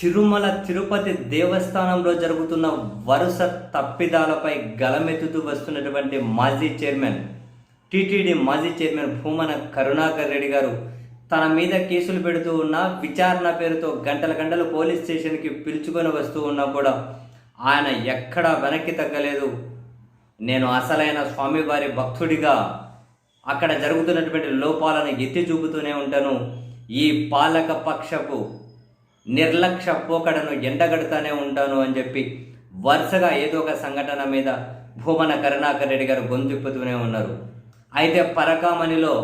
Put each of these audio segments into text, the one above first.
తిరుమల తిరుపతి దేవస్థానంలో జరుగుతున్న వరుస తప్పిదాలపై గలమెత్తుతూ వస్తున్నటువంటి మాజీ చైర్మన్ టీటీడీ మాజీ చైర్మన్ భూమన కరుణాకర్ రెడ్డి గారు తన మీద కేసులు పెడుతూ ఉన్న విచారణ పేరుతో గంటల గంటలు పోలీస్ స్టేషన్కి పిలుచుకొని వస్తూ ఉన్నా కూడా ఆయన ఎక్కడా వెనక్కి తగ్గలేదు. నేను అసలైన స్వామివారి భక్తుడిగా అక్కడ జరుగుతున్నటువంటి లోపాలను ఎత్తి చూపుతూనే ఉంటాను. ఈ పాలక పక్షపు నిర్లక్ష్య పోకడను ఎండగడుతూనే ఉంటాను అని చెప్పి వరుసగా ఏదో ఒక సంఘటన మీద భూమన కరుణాకర్ రెడ్డి గారు గొంతిప్పుతూనే ఉన్నారు. అయితే పరకామణిలో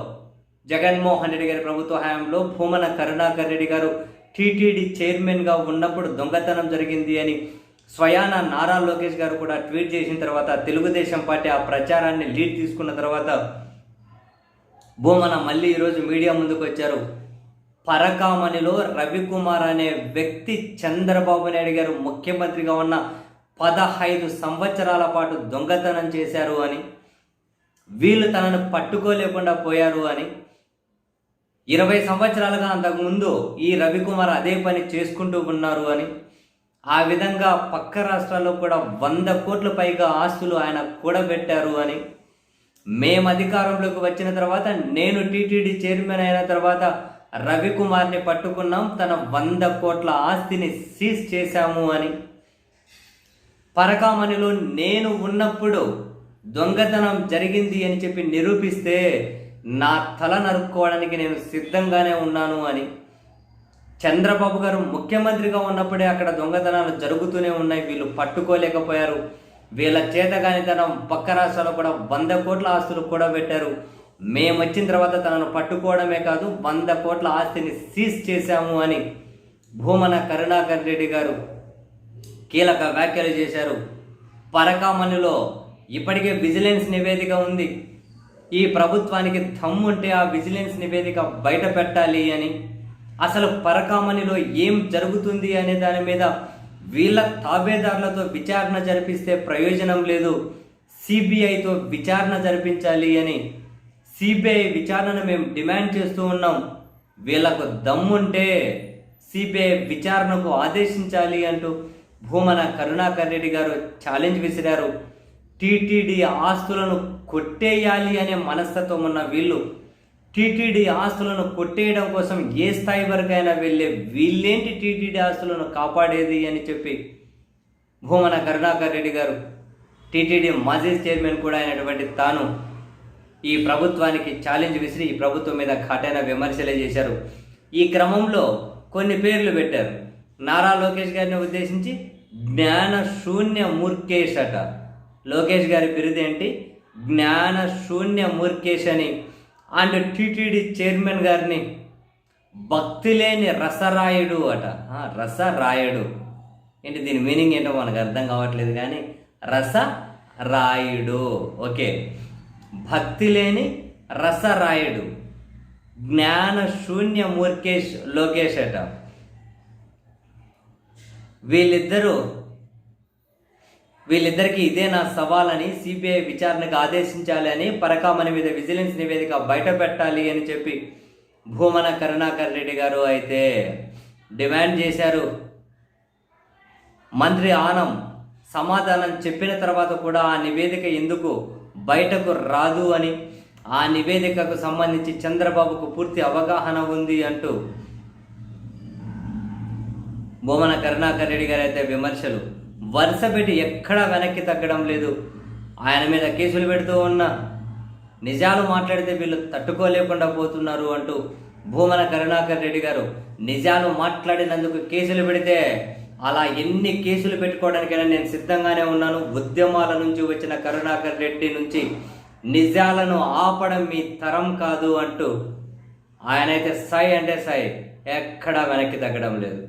జగన్మోహన్ రెడ్డి గారి ప్రభుత్వ హయాంలో భూమన కరుణాకర్ రెడ్డి గారు టీటీడీ చైర్మన్గా ఉన్నప్పుడు దొంగతనం జరిగింది అని స్వయాన నారా లోకేష్ గారు కూడా ట్వీట్ చేసిన తర్వాత తెలుగుదేశం పార్టీ ఆ ప్రచారాన్ని లీడ్ తీసుకున్న తర్వాత భూమన మళ్ళీ ఈరోజు మీడియా ముందుకు వచ్చారు. పరకామణిలో రవికుమార్ అనే వ్యక్తి చంద్రబాబు నాయుడు గారు ముఖ్యమంత్రిగా ఉన్న పదహైదు సంవత్సరాల పాటు దొంగతనం చేశారు అని వీళ్ళు తనను పట్టుకోలేకుండా పోయారు అని ఇరవై సంవత్సరాలుగా అంతకుముందు ఈ రవికుమార్ అదే పని చేసుకుంటూ ఉన్నారు అని ఆ విధంగా పక్క రాష్ట్రాల్లో కూడా వంద కోట్ల పైగా ఆస్తులు ఆయన కూడబెట్టారు అని మేము అధికారంలోకి వచ్చిన తర్వాత నేను టీటీడీ చైర్మన్ అయిన తర్వాత రవికుమార్ని పట్టుకున్నాం. తన వంద కోట్ల ఆస్తిని సీజ్ చేశాము అని. పరకామణిలో నేను ఉన్నప్పుడు దొంగతనం జరిగింది అని చెప్పి నిరూపిస్తే నా తల నరుక్కోవడానికి నేను సిద్ధంగానే ఉన్నాను అని. చంద్రబాబు గారు ముఖ్యమంత్రిగా ఉన్నప్పుడే అక్కడ దొంగతనాలు జరుగుతూనే ఉన్నాయి. వీళ్ళు పట్టుకోలేకపోయారు. వీళ్ళ చేతగానితనం పక్క రాష్ట్రాల్లో కూడా వంద కోట్ల ఆస్తులు కూడా పెట్టారు. మేము వచ్చిన తర్వాత తనను పట్టుకోవడమే కాదు వంద కోట్ల ఆస్తిని సీజ్ చేశాము అని భూమన కరుణాకర్ రెడ్డి గారు కీలక వ్యాఖ్యలు చేశారు. పరకామణిలో ఇప్పటికే విజిలెన్స్ నివేదిక ఉంది. ఈ ప్రభుత్వానికి దమ్ముంటే ఆ విజిలెన్స్ నివేదిక బయట పెట్టాలి అని. అసలు పరకామణిలో ఏం జరుగుతుంది అనే దాని మీద వీళ్ళ తాబేదారులతో విచారణ జరిపిస్తే ప్రయోజనం లేదు. సిబిఐతో విచారణ జరిపించాలి అని సిబిఐ విచారణ మేము డిమాండ్ చేస్తూ ఉన్నాం. వీళ్ళకు దమ్ముంటే సిబిఐ విచారణకు ఆదేశించాలి అంటూ భూమన కరుణాకర్ రెడ్డి గారు ఛాలెంజ్ విసిరారు. టీటీడీ ఆస్తులను కొట్టేయాలి అనే మనస్తత్వం ఉన్న వీళ్ళు టీటీడీ ఆస్తులను కొట్టేయడం కోసం ఏ స్థాయి వరకైనా వెళ్ళే వీళ్ళేంటి టీటీడీ ఆస్తులను కాపాడేది అని చెప్పి భూమన కరుణాకర్ రెడ్డి గారు. టీటీడీ మాజీ చైర్మన్ కూడా అయినటువంటి తాను ఈ ప్రభుత్వానికి ఛాలెంజ్ విసిరి ఈ ప్రభుత్వం మీద ఘాటైన విమర్శలే చేశారు. ఈ క్రమంలో కొన్ని పేర్లు పెట్టారు. నారా లోకేష్ గారిని ఉద్దేశించి జ్ఞాన శూన్య మూర్ఖేష్ అట. లోకేష్ గారి బిరుదు ఏంటి? జ్ఞాన శూన్య మూర్ఖేష్ అని. అండ్ టీటీడీ చైర్మన్ గారిని భక్తి లేని రసరాయుడు అట. రసరాయుడు. ఏంటి దీని మీనింగ్ ఏంటో మనకు అర్థం కావట్లేదు కానీ రస రాయుడు ఓకే. భక్తి లేని రసరాయుడు. జ్ఞాన శూన్య మూర్ఖేష్ లోకేష్ అట. వీళ్ళిద్దరూ వీళ్ళిద్దరికీ ఇదే నా సవాలని సిబిఐ విచారణకు ఆదేశించాలి అని పరకామణి మీద విజిలెన్స్ నివేదిక బయట పెట్టాలి అని చెప్పి భూమన కరుణాకర్ రెడ్డి గారు అయితే డిమాండ్ చేశారు. మంత్రి ఆనం సమాధానం చెప్పిన తర్వాత కూడా ఆ నివేదిక ఎందుకు బయటకు రాదు అని ఆ నివేదికకు సంబంధించి చంద్రబాబుకు పూర్తి అవగాహన ఉంది అంటూ బొమ్మన కరుణాకర్ రెడ్డి గారు అయితే విమర్శలు. వరుస పెట్టి ఎక్కడా వెనక్కి తగ్గడం లేదు. ఆయన మీద కేసులు పెడుతూ ఉన్న నిజాలు మాట్లాడితే వీళ్ళు తట్టుకోలేకుండా పోతున్నారు అంటూ భూమన కరుణాకర్ రెడ్డి గారు నిజాలు మాట్లాడినందుకు కేసులు పెడితే అలా ఎన్ని కేసులు పెట్టుకోవడానికైనా నేను సిద్ధంగానే ఉన్నాను. ఉద్యమాల నుంచి వచ్చిన కరుణాకర్ రెడ్డి నుంచి నిజాలను ఆపడం మీ తరం కాదు అంటూ ఆయనైతే సై అంటే సై ఎక్కడా వెనక్కి తగ్గడం లేదు.